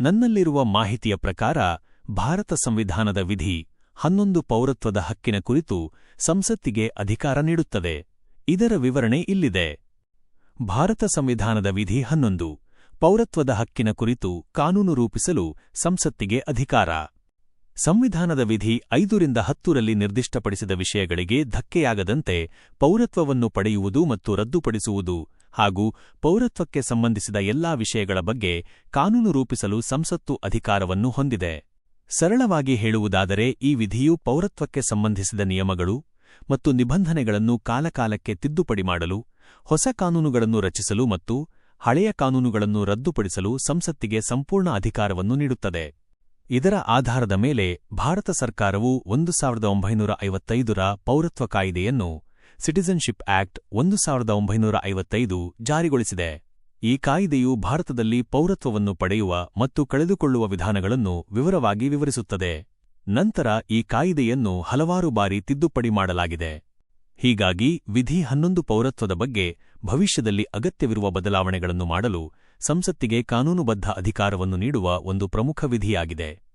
ನನ್ನಲ್ಲಿರುವ ಮಾಹಿತಿಯ ಪ್ರಕಾರ, ಭಾರತ ಸಂವಿಧಾನದ ವಿಧಿ ಹನ್ನೊಂದು ಪೌರತ್ವದ ಹಕ್ಕಿನ ಕುರಿತು ಸಂಸತ್ತಿಗೆ ಅಧಿಕಾರ ನೀಡುತ್ತದೆ. ಇದರ ವಿವರಣೆ ಇಲ್ಲಿದೆ. ಭಾರತ ಸಂವಿಧಾನದ ವಿಧಿ ಹನ್ನೊಂದು, ಪೌರತ್ವದ ಹಕ್ಕಿನ ಕುರಿತು ಕಾನೂನು ರೂಪಿಸಲು ಸಂಸತ್ತಿಗೆ ಅಧಿಕಾರ. ಸಂವಿಧಾನದ ವಿಧಿ ಐದರಿಂದ ಹತ್ತರಲ್ಲಿ ನಿರ್ದಿಷ್ಟಪಡಿಸಿದ ವಿಷಯಗಳಿಗೆ ಧಕ್ಕೆಯಾಗದಂತೆ ಪೌರತ್ವವನ್ನು ಪಡೆಯುವುದು ಮತ್ತು ರದ್ದುಪಡಿಸುವುದು ಹಾಗೂ ಪೌರತ್ವಕ್ಕೆ ಸಂಬಂಧಿಸಿದ ಎಲ್ಲಾ ವಿಷಯಗಳ ಬಗ್ಗೆ ಕಾನೂನು ರೂಪಿಸಲು ಸಂಸತ್ತು ಅಧಿಕಾರವನ್ನು ಹೊಂದಿದೆ. ಸರಳವಾಗಿ ಹೇಳುವುದಾದರೆ, ಈ ವಿಧಿಯು ಪೌರತ್ವಕ್ಕೆ ಸಂಬಂಧಿಸಿದ ನಿಯಮಗಳು ಮತ್ತು ನಿಬಂಧನೆಗಳನ್ನು ಕಾಲಕಾಲಕ್ಕೆ ತಿದ್ದುಪಡಿ ಮಾಡಲು, ಹೊಸ ಕಾನೂನುಗಳನ್ನು ರಚಿಸಲು ಮತ್ತು ಹಳೆಯ ಕಾನೂನುಗಳನ್ನು ರದ್ದುಪಡಿಸಲು ಸಂಸತ್ತಿಗೆ ಸಂಪೂರ್ಣ ಅಧಿಕಾರವನ್ನು ನೀಡುತ್ತದೆ. ಇದರ ಆಧಾರದ ಮೇಲೆ ಭಾರತ ಸರ್ಕಾರವು ಒಂದು ಸಾವಿರದ ಒಂಬೈನೂರ ಐವತ್ತೈದರ ಪೌರತ್ವ ಕಾಯಿದೆಯನ್ನು ಸಿಟಿಜನ್ಶಿಪ್ ಆಕ್ಟ್ ಒಂದು ಸಾವಿರದ ಒಂಬೈನೂರ ಐವತ್ತೈದು ಜಾರಿಗೊಳಿಸಿದೆ. ಈ ಕಾಯಿದೆಯು ಭಾರತದಲ್ಲಿ ಪೌರತ್ವವನ್ನು ಪಡೆಯುವ ಮತ್ತು ಕಳೆದುಕೊಳ್ಳುವ ವಿಧಾನಗಳನ್ನು ವಿವರವಾಗಿ ವಿವರಿಸುತ್ತದೆ. ನಂತರ ಈ ಕಾಯಿದೆಯನ್ನು ಹಲವಾರು ಬಾರಿ ತಿದ್ದುಪಡಿ ಮಾಡಲಾಗಿದೆ. ಹೀಗಾಗಿ ವಿಧಿ ಹನ್ನೊಂದು ಪೌರತ್ವದ ಬಗ್ಗೆ ಭವಿಷ್ಯದಲ್ಲಿ ಅಗತ್ಯವಿರುವ ಬದಲಾವಣೆಗಳನ್ನು ಮಾಡಲು ಸಂಸತ್ತಿಗೆ ಕಾನೂನುಬದ್ಧ ಅಧಿಕಾರವನ್ನು ನೀಡುವ ಒಂದು ಪ್ರಮುಖ ವಿಧಿಯಾಗಿದೆ.